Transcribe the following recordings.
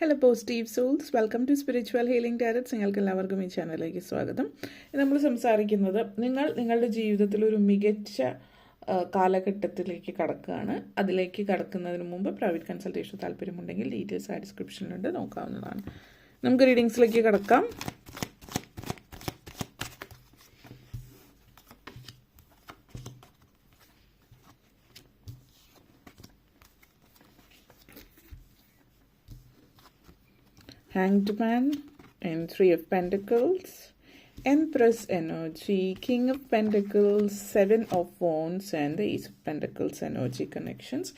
Hello positive souls welcome to spiritual healing tarots നിങ്ങൾക്ക് എല്ലാവർക്കും ഈ ചാനലിലേക്ക് സ്വാഗതം. നമ്മൾ സംസാരിക്കുന്നത് നിങ്ങൾ നിങ്ങളുടെ ജീവിതത്തിൽ ഒരു മികച്ച കാലഘട്ടത്തിലേക്ക് കടക്കുകയാണ്. അതിലേക്ക് കടക്കുന്നതിന് മുമ്പ് പ്രൈവറ്റ് കൺസൾട്ടേഷൻ താല്പര്യമുണ്ടെങ്കിൽ ഡീറ്റെയിൽസ് ആ ഡിസ്ക്രിപ്ഷനിലുണ്ട് നോക്കാവുന്നതാണ്. നമുക്ക് റീഡിങ്സിലേക്ക് കടക്കാം. Hanged Man and Three of Pentacles, Empress Energy, King of Pentacles, Seven of Wands and the Ace of Pentacles Energy Connections.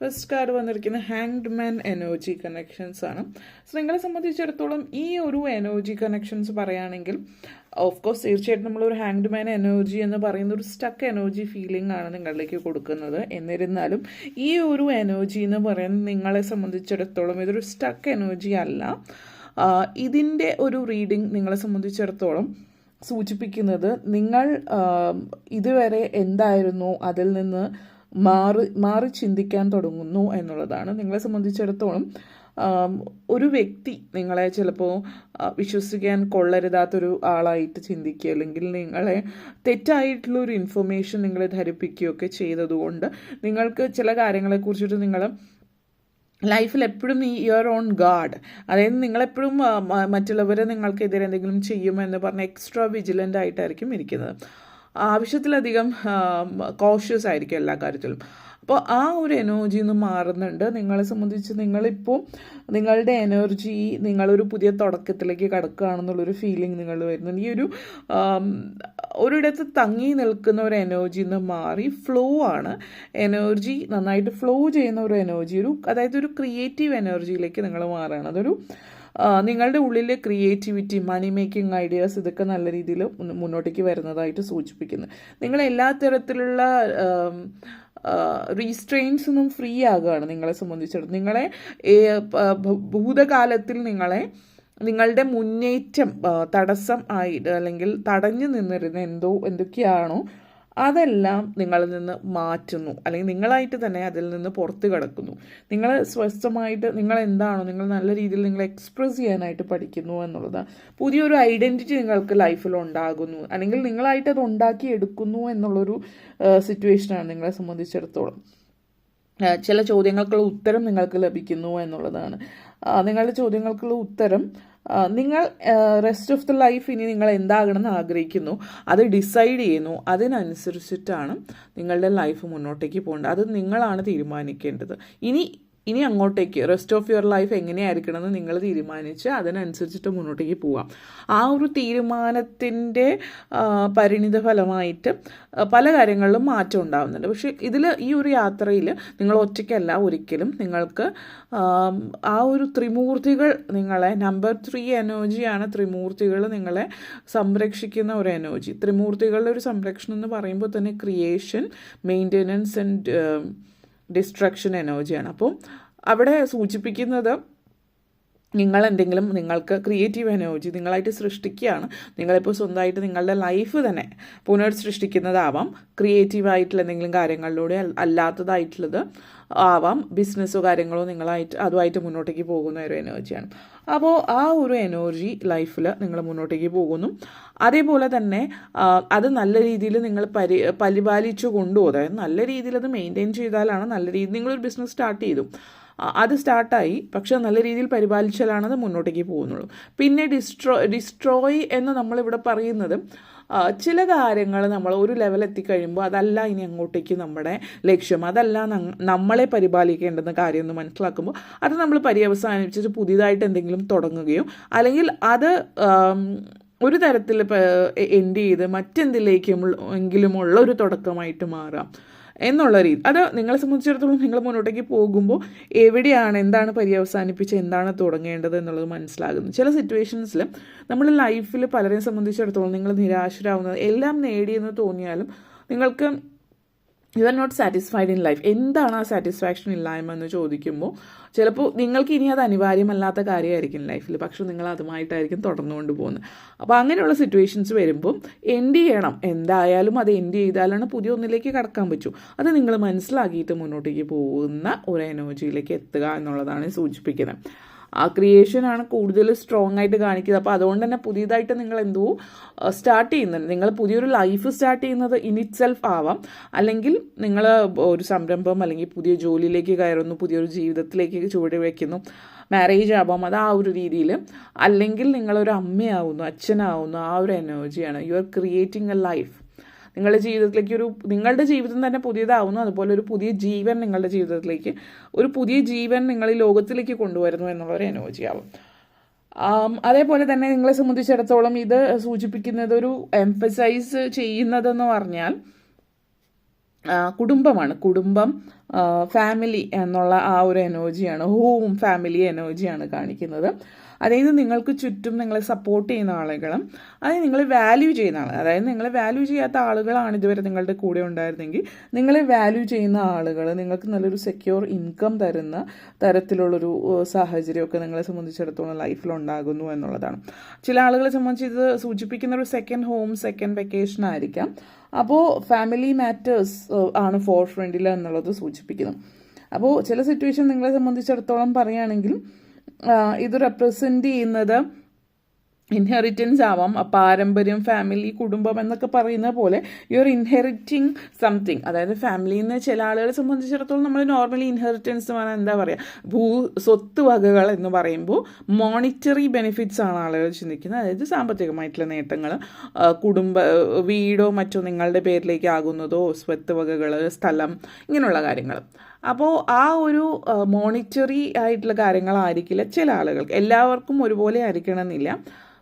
First card വന്നിരിക്കുന്നത് ഹാങ്ഡ് മാൻ എനർജി കണക്ഷൻസ് ആണ്. സോ നിങ്ങളെ സംബന്ധിച്ചിടത്തോളം ഈ ഒരു എനർജി കണക്ഷൻസ് പറയുകയാണെങ്കിൽ ഓഫ് കോഴ്സ് തീർച്ചയായിട്ടും നമ്മളൊരു hanged man energy എന്ന് പറയുന്ന ഒരു സ്റ്റക്ക് എനർജി ഫീലിംഗ് ആണ് നിങ്ങളിലേക്ക് കൊടുക്കുന്നത്. എന്നിരുന്നാലും ഈ ഒരു എനർജി എന്ന് പറയുന്നത് നിങ്ങളെ സംബന്ധിച്ചിടത്തോളം ഇതൊരു സ്റ്റക്ക് എനർജി അല്ല. ഇതിന്റെ ഒരു റീഡിംഗ് നിങ്ങളെ സംബന്ധിച്ചിടത്തോളം സൂചിപ്പിക്കുന്നത് നിങ്ങൾ ഇതുവരെ എന്തായിരുന്നു? അതിൽ നിന്ന് മാറി മാറി ചിന്തിക്കാൻ തുടങ്ങുന്നു എന്നുള്ളതാണ്. നിങ്ങളെ സംബന്ധിച്ചിടത്തോളം ഒരു വ്യക്തി നിങ്ങളെ ചിലപ്പോൾ വിശ്വസിക്കാൻ കൊള്ളരുതാത്തൊരു ആളായിട്ട് ചിന്തിക്കുക അല്ലെങ്കിൽ നിങ്ങളെ തെറ്റായിട്ടുള്ള ഒരു ഇൻഫർമേഷൻ നിങ്ങളെ ധരിപ്പിക്കുകയൊക്കെ ചെയ്തതുകൊണ്ട് നിങ്ങൾക്ക് ചില കാര്യങ്ങളെക്കുറിച്ചിട്ട് നിങ്ങൾ ലൈഫിൽ എപ്പോഴും ഈ യുവർ ഓൺ ഗാർഡ് അതായത് നിങ്ങളെപ്പോഴും മറ്റുള്ളവരെ നിങ്ങൾക്കെതിരെ എന്തെങ്കിലും ചെയ്യുമെന്ന് പറഞ്ഞ് എക്സ്ട്രാ വിജിലന്റ് ആയിട്ടായിരിക്കും ഇരിക്കുന്നത്. ആവശ്യത്തിലധികം കോഷ്യസ് ആയിരിക്കും എല്ലാ കാര്യത്തിലും. അപ്പോൾ ആ ഒരു എനർജി നിന്ന് മാറുന്നുണ്ട്. നിങ്ങളെ സംബന്ധിച്ച് നിങ്ങളിപ്പോൾ നിങ്ങളുടെ എനർജി നിങ്ങളൊരു പുതിയ തുടക്കത്തിലേക്ക് കടക്കുകയാണെന്നുള്ളൊരു ഫീലിംഗ് നിങ്ങൾ വരുന്നുണ്ട് ഈ ഒരു ഒരിടത്ത് തങ്ങി നിൽക്കുന്ന ഒരു എനർജി നിന്ന് മാറി. ഫ്ലോ ആണ്. എനർജി നന്നായിട്ട് ഫ്ലോ ചെയ്യുന്ന ഒരു എനർജി ഒരു അതായത് ഒരു ക്രിയേറ്റീവ് എനർജിയിലേക്ക് നിങ്ങൾ മാറുകയാണ്. അതൊരു നിങ്ങളുടെ ഉള്ളിലെ ക്രിയേറ്റിവിറ്റി മണി മേക്കിംഗ് ഐഡിയാസ് ഇതൊക്കെ നല്ല രീതിയിൽ മുന്നോട്ടേക്ക് വരുന്നതായിട്ട് സൂചിപ്പിക്കുന്നു. നിങ്ങൾ എല്ലാ തരത്തിലുള്ള റീസ്ട്രെയിൻസ് നിന്നും ഫ്രീ ആകുകയാണ് നിങ്ങളെ സംബന്ധിച്ചിടത്തോളം. നിങ്ങളെ ഭൂതകാലത്തിൽ നിങ്ങളെ നിങ്ങളുടെ മുന്നേറ്റം തടസ്സം ആയിട്ട് അല്ലെങ്കിൽ തടഞ്ഞു നിന്നിരുന്ന എന്തോ എന്തൊക്കെയാണോ അതെല്ലാം നിങ്ങളിൽ നിന്ന് മാറ്റുന്നു. അല്ലെങ്കിൽ നിങ്ങളായിട്ട് തന്നെ അതിൽ നിന്ന് പുറത്ത് കിടക്കുന്നു. നിങ്ങൾ സ്വസ്ഥമായിട്ട് നിങ്ങൾ എന്താണോ നിങ്ങൾ നല്ല രീതിയിൽ നിങ്ങൾ എക്സ്പ്രസ് ചെയ്യാനായിട്ട് പഠിക്കുന്നു എന്നുള്ളതാണ് പുതിയൊരു ഐഡന്റിറ്റി നിങ്ങൾക്ക് ലൈഫിൽ ഉണ്ടാകുന്നു. അല്ലെങ്കിൽ നിങ്ങളായിട്ട് അത് ഉണ്ടാക്കി എടുക്കുന്നു എന്നുള്ളൊരു സിറ്റുവേഷനാണ് നിങ്ങളെ സംബന്ധിച്ചിടത്തോളം. ചില ചോദ്യങ്ങൾക്കുള്ള ഉത്തരം നിങ്ങൾക്ക് ലഭിക്കുന്നു എന്നുള്ളതാണ്. നിങ്ങളുടെ ചോദ്യങ്ങൾക്കുള്ള ഉത്തരം നിങ്ങൾ റെസ്റ്റ് ഓഫ് ദ ലൈഫ് ഇനി നിങ്ങൾ എന്താകണമെന്ന് ആഗ്രഹിക്കുന്നു. അത് ഡിസൈഡ് ചെയ്യുന്നു. അതിനനുസരിച്ചിട്ടാണ് നിങ്ങളുടെ ലൈഫ് മുന്നോട്ടേക്ക് പോകേണ്ടത്. അത് നിങ്ങളാണ് തീരുമാനിക്കേണ്ടത്. ഇനി ഇനി അങ്ങോട്ടേക്ക് റെസ്റ്റ് ഓഫ് യുവർ ലൈഫ് എങ്ങനെയായിരിക്കണം എന്ന് നിങ്ങൾ തീരുമാനിച്ച് അതിനനുസരിച്ചിട്ട് മുന്നോട്ടേക്ക് പോവാം. ആ ഒരു തീരുമാനത്തിന്റെ പരിണിത ഫലമായിട്ട് പല കാര്യങ്ങളിലും മാറ്റം ഉണ്ടാകുന്നുണ്ട് പക്ഷേ ഇതിൽ ഈ ഒരു യാത്രയിൽ നിങ്ങൾ ഒറ്റയ്ക്കല്ല ഒരിക്കലും നിങ്ങൾക്ക് ആ ഒരു ത്രിമൂർത്തികൾ നിങ്ങളെ നമ്പർ ത്രീ എനർജിയാണ് ത്രിമൂർത്തികൾ നിങ്ങളെ സംരക്ഷിക്കുന്ന ഒരു എനർജി ത്രിമൂർത്തികളുടെ ഒരു സംരക്ഷണം എന്ന് പറയുമ്പോൾ തന്നെ ക്രിയേഷൻ മെയിന്റെനൻസ് ആൻഡ് ഡിസ്ട്രക്ഷൻ എനർജിയാണ് അപ്പോൾ അവിടെ സൂചിപ്പിക്കുന്നത് നിങ്ങൾ എന്തെങ്കിലും നിങ്ങൾക്ക് ക്രിയേറ്റീവ് എനർജി നിങ്ങളായിട്ട് സൃഷ്ടിക്കുകയാണ്. നിങ്ങളിപ്പോൾ സ്വന്തമായിട്ട് നിങ്ങളുടെ ലൈഫ് തന്നെ പുനർസൃഷ്ടിക്കുന്നതാവാം. സൃഷ്ടിക്കുന്നതാവാം ആയിട്ടുള്ള എന്തെങ്കിലും കാര്യങ്ങളിലൂടെ അല്ലാത്തതായിട്ടുള്ളത് ആവാം. ബിസിനസ്സോ കാര്യങ്ങളോ നിങ്ങളായിട്ട് അതുമായിട്ട് മുന്നോട്ടേക്ക് പോകുന്ന ഒരു എനർജിയാണ് അപ്പോൾ ആ ഒരു എനർജി ലൈഫിൽ നിങ്ങൾ മുന്നോട്ടേക്ക് പോകുന്നു. അതേപോലെ തന്നെ അത് നല്ല രീതിയിൽ നിങ്ങൾ പരി പരിപാലിച്ചു കൊണ്ടുപോകും അതായത് നല്ല രീതിയിൽ അത് മെയിന്റെയിൻ ചെയ്താലാണ് നല്ല രീതിയിൽ നിങ്ങളൊരു ബിസിനസ് സ്റ്റാർട്ട് ചെയ്തു. അത് സ്റ്റാർട്ടായി. പക്ഷേ നല്ല രീതിയിൽ പരിപാലിച്ചാലാണ് അത് മുന്നോട്ടേക്ക് പോകുന്നുള്ളൂ. പിന്നെ ഡിസ്ട്രോ ഡിസ്ട്രോയ് എന്ന് നമ്മളിവിടെ പറയുന്നത് ചില കാര്യങ്ങൾ നമ്മൾ ഒരു ലെവൽ എത്തിക്കഴിയുമ്പോൾ അതല്ല ഇനി അങ്ങോട്ടേക്ക് നമ്മുടെ ലക്ഷ്യം. അതല്ല നമ്മളെ പരിപാലിക്കേണ്ടുന്ന കാര്യം എന്ന് മനസ്സിലാക്കുമ്പോൾ അത് നമ്മൾ പര്യവസാനിപ്പിച്ചിട്ട് പുതിയതായിട്ട് എന്തെങ്കിലും തുടങ്ങുകയോ അല്ലെങ്കിൽ അത് ഒരു തരത്തിൽ എൻഡ് ചെയ്ത് മറ്റെന്തിലേക്കും എങ്കിലുമുള്ള ഒരു തുടക്കമായിട്ട് മാറാം എന്നുള്ള രീതി. അത് നിങ്ങളെ സംബന്ധിച്ചിടത്തോളം നിങ്ങൾ മുന്നോട്ടേക്ക് പോകുമ്പോൾ എവിടെയാണ് എന്താണ് പര്യവസാനിപ്പിച്ച് എന്താണ് തുടങ്ങേണ്ടത് എന്നുള്ളത് മനസ്സിലാകുന്നു. ചില സിറ്റുവേഷൻസിൽ നമ്മൾ ലൈഫിൽ പലരെയും സംബന്ധിച്ചിടത്തോളം നിങ്ങൾ നിരാശരാകുന്നത് എല്ലാം നേടിയെന്ന് തോന്നിയാലും നിങ്ങൾക്ക് you are not satisfied in life എന്താണ് ആ സാറ്റിസ്ഫാക്ഷൻ ഇല്ലായ്മ എന്ന് ചോദിക്കുമ്പോൾ ചിലപ്പോൾ നിങ്ങൾക്ക് ഇനി അത് അനിവാര്യമല്ലാത്ത കാര്യമായിരിക്കും ലൈഫിൽ പക്ഷെ നിങ്ങൾ അതുമായിട്ടായിരിക്കും തുടർന്നുകൊണ്ട് പോകുന്നത്. അപ്പോൾ അങ്ങനെയുള്ള സിറ്റുവേഷൻസ് വരുമ്പം എൻഡ് ചെയ്യണം. എന്തായാലും അത് എൻഡ് ചെയ്താലാണ് പുതിയ ഒന്നിലേക്ക് കടക്കാൻ പറ്റൂ. അത് നിങ്ങൾ മനസ്സിലാക്കിയിട്ട് മുന്നോട്ടേക്ക് പോകുന്ന ഒരു എനർജിയിലേക്ക് എത്തുക എന്നുള്ളതാണ് സൂചിപ്പിക്കുന്നത്. ആ ക്രിയേഷനാണ് കൂടുതൽ സ്ട്രോങ് ആയിട്ട് കാണിക്കുന്നത്. അപ്പോൾ അതുകൊണ്ട് തന്നെ പുതിയതായിട്ട് നിങ്ങൾ എന്തോ സ്റ്റാർട്ട് ചെയ്യുന്നുണ്ട്. നിങ്ങൾ പുതിയൊരു ലൈഫ് സ്റ്റാർട്ട് ചെയ്യുന്നത് ഇൻ ഇറ്റ് സെൽഫ് ആവാം. അല്ലെങ്കിൽ നിങ്ങൾ ഒരു സംരംഭം അല്ലെങ്കിൽ പുതിയ ജോലിയിലേക്ക് കയറുന്നു പുതിയൊരു ജീവിതത്തിലേക്ക് ചുവട് വയ്ക്കുന്നു മാരേജ് ആവാം. അത് ആ ഒരു രീതിയിൽ. അല്ലെങ്കിൽ നിങ്ങളൊരു അമ്മയാവുന്നു അച്ഛനാവുന്നു ആ ഒരു എനർജിയാണ് you are creating a life നിങ്ങളുടെ ജീവിതത്തിലേക്ക് ഒരു നിങ്ങളുടെ ജീവിതം തന്നെ പുതിയതാവുന്നു. അതുപോലെ ഒരു പുതിയ ജീവൻ നിങ്ങളുടെ ജീവിതത്തിലേക്ക് ഒരു പുതിയ ജീവൻ നിങ്ങൾ ഈ ലോകത്തിലേക്ക് കൊണ്ടുവരുന്നു എന്നുള്ളൊരു അനുഭവിയാവും അതേപോലെ തന്നെ നിങ്ങളെ സംബന്ധിച്ചിടത്തോളം ഇത് സൂചിപ്പിക്കുന്നത് ഒരു എംഫസൈസ് ചെയ്യുന്നതെന്ന് പറഞ്ഞാൽ കുടുംബമാണ്. കുടുംബം ഫാമിലി എന്നുള്ള ആ ഒരു എനർജിയാണ് ഹോം ഫാമിലി എനർജിയാണ് കാണിക്കുന്നത്. അതായത് നിങ്ങൾക്ക് ചുറ്റും നിങ്ങളെ സപ്പോർട്ട് ചെയ്യുന്ന ആളുകളും അതായത് നിങ്ങൾ വാല്യൂ ചെയ്യുന്ന ആൾ അതായത് നിങ്ങളെ വാല്യൂ ചെയ്യാത്ത ആളുകളാണ് ഇതുവരെ നിങ്ങളുടെ കൂടെ ഉണ്ടായിരുന്നെങ്കിൽ നിങ്ങളെ വാല്യൂ ചെയ്യുന്ന ആളുകൾ നിങ്ങൾക്ക് നല്ലൊരു സെക്യൂർ ഇൻകം തരുന്ന തരത്തിലുള്ളൊരു സാഹചര്യമൊക്കെ നിങ്ങളെ സംബന്ധിച്ചിടത്തോളം ലൈഫിൽ ഉണ്ടാകുന്നു എന്നുള്ളതാണ്. ചില ആളുകളെ സംബന്ധിച്ച് ഇത് സൂചിപ്പിക്കുന്ന ഒരു സെക്കൻഡ് ഹോം സെക്കൻഡ് വെക്കേഷൻ ആയിരിക്കാം. അപ്പോൾ ഫാമിലി മാറ്റേഴ്സ് ആണ് ഫോർ ഫ്രണ്ടിൽ എന്നുള്ളത് സൂചിപ്പിക്കുന്നത് അപ്പോൾ ചില സിറ്റുവേഷൻ നിങ്ങളെ സംബന്ധിച്ചിടത്തോളം പറയുകയാണെങ്കിൽ ഇത് റെപ്രസെന്റ് ചെയ്യുന്നത് ഇൻഹെറിറ്റൻസ് ആവാം പാരമ്പര്യം ഫാമിലി കുടുംബം എന്നൊക്കെ പറയുന്ന പോലെ യു ആർ ഇൻഹെറിറ്റിംഗ് സംതിങ് അതായത് ഫാമിലിയിൽ നിന്ന് ചില ആളുകളെ സംബന്ധിച്ചിടത്തോളം നമ്മൾ നോർമലി ഇൻഹെറിറ്റൻസ് എന്ന് പറഞ്ഞാൽ എന്താ പറയുക ഭൂ സ്വത്ത് വകകൾ എന്ന് പറയുമ്പോൾ മോണിറ്ററി ബെനിഫിറ്റ്സ് ആണ് ആളുകൾ ചിന്തിക്കുന്നത്. അതായത് സാമ്പത്തികമായിട്ടുള്ള നേട്ടങ്ങൾ കുടുംബ വീടോ മറ്റോ നിങ്ങളുടെ പേരിലേക്ക് ആകുന്നതോ സ്വത്ത് വകകൾ സ്ഥലം ഇങ്ങനെയുള്ള കാര്യങ്ങൾ. അപ്പോൾ ആ ഒരു മോണിറ്ററി ആയിട്ടുള്ള കാര്യങ്ങളായിരിക്കില്ല ചില ആളുകൾക്ക്. എല്ലാവർക്കും ഒരുപോലെ ആയിരിക്കണമെന്നില്ല.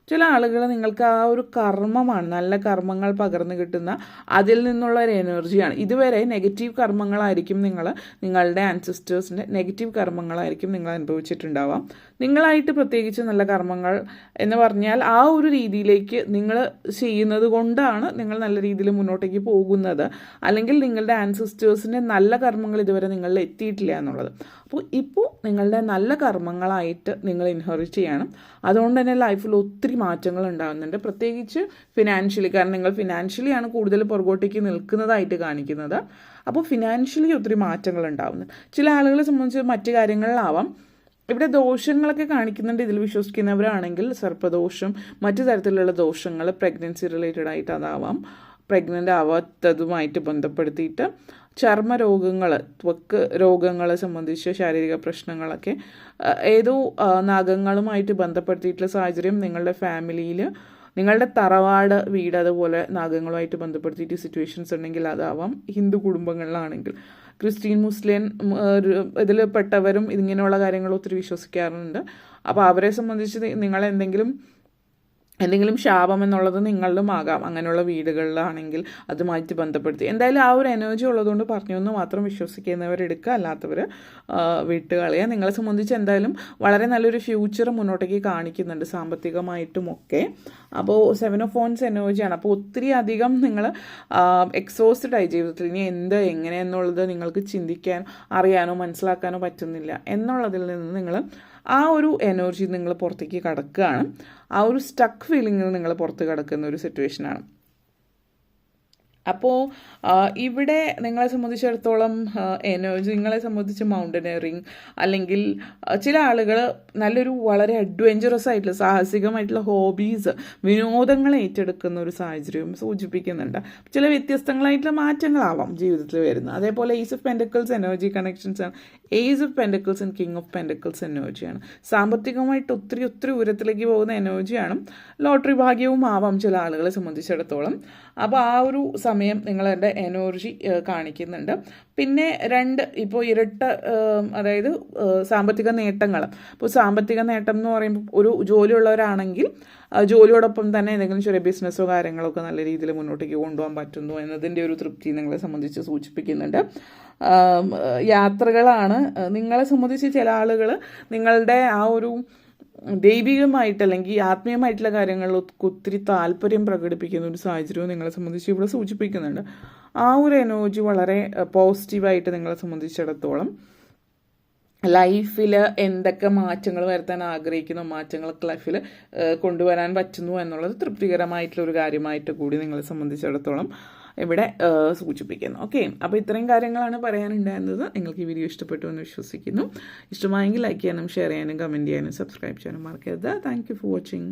ചില ആളുകൾ നിങ്ങൾക്ക് ആ ഒരു കർമ്മമാണ് നല്ല കർമ്മങ്ങൾ പകർന്നു കിട്ടുന്ന അതിൽ നിന്നുള്ള ഒരു എനർജിയാണ് ഇതുവരെ നെഗറ്റീവ് കർമ്മങ്ങളായിരിക്കും നിങ്ങൾ നിങ്ങളുടെ ആൻസിസ്റ്റേഴ്സിന്റെ നെഗറ്റീവ് കർമ്മങ്ങളായിരിക്കും നിങ്ങൾ അനുഭവിച്ചിട്ടുണ്ടാവാം. നിങ്ങളായിട്ട് പ്രത്യേകിച്ച് നല്ല കർമ്മങ്ങൾ എന്ന് പറഞ്ഞാൽ ആ ഒരു രീതിയിലേക്ക് നിങ്ങൾ ചെയ്യുന്നത് കൊണ്ടാണ് നിങ്ങൾ നല്ല രീതിയിൽ മുന്നോട്ടേക്ക് പോകുന്നത്. അല്ലെങ്കിൽ നിങ്ങളുടെ ആൻസിസ്റ്റേഴ്സിന്റെ നല്ല കർമ്മങ്ങൾ ഇതുവരെ നിങ്ങളിൽ എത്തിയിട്ടില്ല എന്നുള്ളത്. അപ്പോൾ ഇപ്പോൾ നിങ്ങളുടെ നല്ല കർമ്മങ്ങളായിട്ട് നിങ്ങൾ ഇൻഹെറിറ്റ് ചെയ്യണം. അതുകൊണ്ട് തന്നെ ലൈഫിൽ ഒത്തിരി മാറ്റങ്ങൾ ഉണ്ടാകുന്നുണ്ട്. പ്രത്യേകിച്ച് ഫിനാൻഷ്യലി കാരണം നിങ്ങൾ ഫിനാൻഷ്യലിയാണ് കൂടുതൽ പുറകോട്ടേക്ക് നിൽക്കുന്നതായിട്ട് കാണിക്കുന്നത്. അപ്പോൾ ഫിനാൻഷ്യലി ഒത്തിരി മാറ്റങ്ങൾ ഉണ്ടാകുന്നു ചില ആളുകളെ സംബന്ധിച്ച് മറ്റു കാര്യങ്ങളിലാവാം. ഇവിടെ ദോഷങ്ങളൊക്കെ കാണിക്കുന്നുണ്ട് ഇതിൽ വിശ്വസിക്കുന്നവരാണെങ്കിൽ. സർപ്പദോഷം മറ്റു തരത്തിലുള്ള ദോഷങ്ങൾ പ്രഗ്നൻസി റിലേറ്റഡ് ആയിട്ട് അതാവാം. പ്രഗ്നന്റ് ആവാത്തതുമായിട്ട് ബന്ധപ്പെടുത്തിയിട്ട് ചർമ്മ രോഗങ്ങൾ ത്വക്ക് രോഗങ്ങളെ സംബന്ധിച്ച് ശാരീരിക പ്രശ്നങ്ങളൊക്കെ ഏതോ നഖങ്ങളുമായിട്ട് ബന്ധപ്പെടുത്തിയിട്ടുള്ള സാഹചര്യം നിങ്ങളുടെ ഫാമിലിയിൽ നിങ്ങളുടെ തറവാട് വീട് അതുപോലെ നാഗങ്ങളുമായിട്ട് ബന്ധപ്പെടുത്തിയിട്ട് സിറ്റുവേഷൻസ് ഉണ്ടെങ്കിൽ അതാവാം ഹിന്ദു കുടുംബങ്ങളിലാണെങ്കിൽ. ക്രിസ്ത്യൻ മുസ്ലിം ഇതിൽ പെട്ടവരും ഇങ്ങനെയുള്ള കാര്യങ്ങൾ ഒത്തിരി വിശ്വസിക്കാറുണ്ട്. അപ്പോൾ അവരെ സംബന്ധിച്ച് നിങ്ങൾ എന്തെങ്കിലും എന്തെങ്കിലും ശാപം എന്നുള്ളത് നിങ്ങളിലും ആകാം. അങ്ങനെയുള്ള വീടുകളിലാണെങ്കിൽ അതുമായിട്ട് ബന്ധപ്പെടുത്തി. എന്തായാലും ആ ഒരു എനർജി ഉള്ളതുകൊണ്ട് പറഞ്ഞു എന്ന് മാത്രം വിശ്വസിക്കുന്നവർ എടുക്കുക. അല്ലാത്തവർ വിട്ടുകളയുക. നിങ്ങളെ സംബന്ധിച്ച് എന്തായാലും വളരെ നല്ലൊരു ഫ്യൂച്ചർ മുന്നോട്ടേക്ക് കാണിക്കുന്നുണ്ട് സാമ്പത്തികമായിട്ടും ഒക്കെ. അപ്പോൾ സെവൻ ഓഫ് ഫോൺസ് എനർജിയാണ് അപ്പോൾ ഒത്തിരി അധികം നിങ്ങൾ എക്സോസ്റ്റഡ് ആയി ജീവിതത്തിൽ. ഇനി എന്ത് എങ്ങനെ എന്നുള്ളത് നിങ്ങൾക്ക് ചിന്തിക്കാൻ അറിയാനോ മനസ്സിലാക്കാനോ പറ്റുന്നില്ല. എന്നുള്ളതിൽ നിന്ന് നിങ്ങൾ ആ ഒരു എനർജി നിങ്ങൾ പുറത്തേക്ക് കടക്കുകയാണ്. ആ ഒരു സ്റ്റക്ക് ഫീലിംഗിൽ നിങ്ങൾ പുറത്ത് കിടക്കുന്ന ഒരു സിറ്റുവേഷനാണ് അപ്പോൾ ഇവിടെ നിങ്ങളെ സംബന്ധിച്ചിടത്തോളം എനർജി നിങ്ങളെ സംബന്ധിച്ച് മൗണ്ടനറിങ് അല്ലെങ്കിൽ ചില ആളുകൾ നല്ലൊരു വളരെ അഡ്വഞ്ചറസ് ആയിട്ടുള്ള സാഹസികമായിട്ടുള്ള ഹോബീസ് വിനോദങ്ങൾ ഏറ്റെടുക്കുന്ന ഒരു സാഹചര്യം സൂചിപ്പിക്കുന്നുണ്ട്. ചില വ്യത്യസ്തങ്ങളായിട്ടുള്ള മാറ്റങ്ങളാവാം ജീവിതത്തിൽ വരുന്നത്. അതേപോലെ ace of pentacles energy connections ആണ്. Ace of pentacles and king of pentacles എനർജിയാണ് സാമ്പത്തികമായിട്ട് ഒത്തിരി ഒത്തിരി ഉയരത്തിലേക്ക് പോകുന്ന എനർജിയാണ് ലോട്ടറി ഭാഗ്യവും ആവാം ചില ആളുകളെ സംബന്ധിച്ചിടത്തോളം. അപ്പോൾ ആ ഒരു സമയം നിങ്ങളെന്റെ എനർജി കാണിക്കുന്നുണ്ട്. പിന്നെ രണ്ട് ഇപ്പോൾ ഇരട്ട അതായത് സാമ്പത്തിക നേട്ടങ്ങൾ. ഇപ്പോൾ സാമ്പത്തിക നേട്ടം എന്ന് പറയുമ്പോൾ ഒരു ജോലിയുള്ളവരാണെങ്കിൽ ജോലിയോടൊപ്പം തന്നെ എന്തെങ്കിലും ചെറിയ ബിസിനസ്സോ കാര്യങ്ങളൊക്കെ നല്ല രീതിയിൽ മുന്നോട്ടേക്ക് കൊണ്ടുപോകാൻ പറ്റുന്നു എന്നതിന്റെ ഒരു തൃപ്തി നിങ്ങളെ സംബന്ധിച്ച് സൂചിപ്പിക്കുന്നുണ്ട്. യാത്രകളാണ്. നിങ്ങളെ സംബന്ധിച്ച് ചില ആളുകൾ നിങ്ങളുടെ ആ ഒരു ദൈവികമായിട്ട് അല്ലെങ്കിൽ ആത്മീയമായിട്ടുള്ള കാര്യങ്ങളിൽ ഒത്ത് ഒത്തിരി താല്പര്യം പ്രകടിപ്പിക്കുന്ന ഒരു സാഹചര്യവും നിങ്ങളെ സംബന്ധിച്ച് ഇവിടെ സൂചിപ്പിക്കുന്നുണ്ട്. ആ ഒരു എനർജി വളരെ പോസിറ്റീവായിട്ട് നിങ്ങളെ സംബന്ധിച്ചിടത്തോളം ലൈഫിൽ എന്തൊക്കെ മാറ്റങ്ങൾ വരുത്താൻ ആഗ്രഹിക്കുന്നു മാറ്റങ്ങളൊക്കെ ലൈഫിൽ കൊണ്ടുവരാൻ പറ്റുന്നു എന്നുള്ളത് തൃപ്തികരമായിട്ടുള്ള ഒരു കാര്യമായിട്ട് കൂടി നിങ്ങളെ സംബന്ധിച്ചിടത്തോളം ഇവിടെ സൂചിപ്പിക്കുന്നു. ഓക്കെ. അപ്പോൾ ഇത്രയും കാര്യങ്ങളാണ് പറയാനുണ്ടായിരുന്നത്. നിങ്ങൾക്ക് ഈ വീഡിയോ ഇഷ്ടപ്പെട്ടു എന്ന് വിശ്വസിക്കുന്നു. ഇഷ്ടമായെങ്കിൽ ലൈക്ക് ചെയ്യാനും ഷെയർ ചെയ്യാനും കമന്റ് ചെയ്യാനും സബ്സ്ക്രൈബ് ചെയ്യാനും മറക്കരുത്. Thank for watching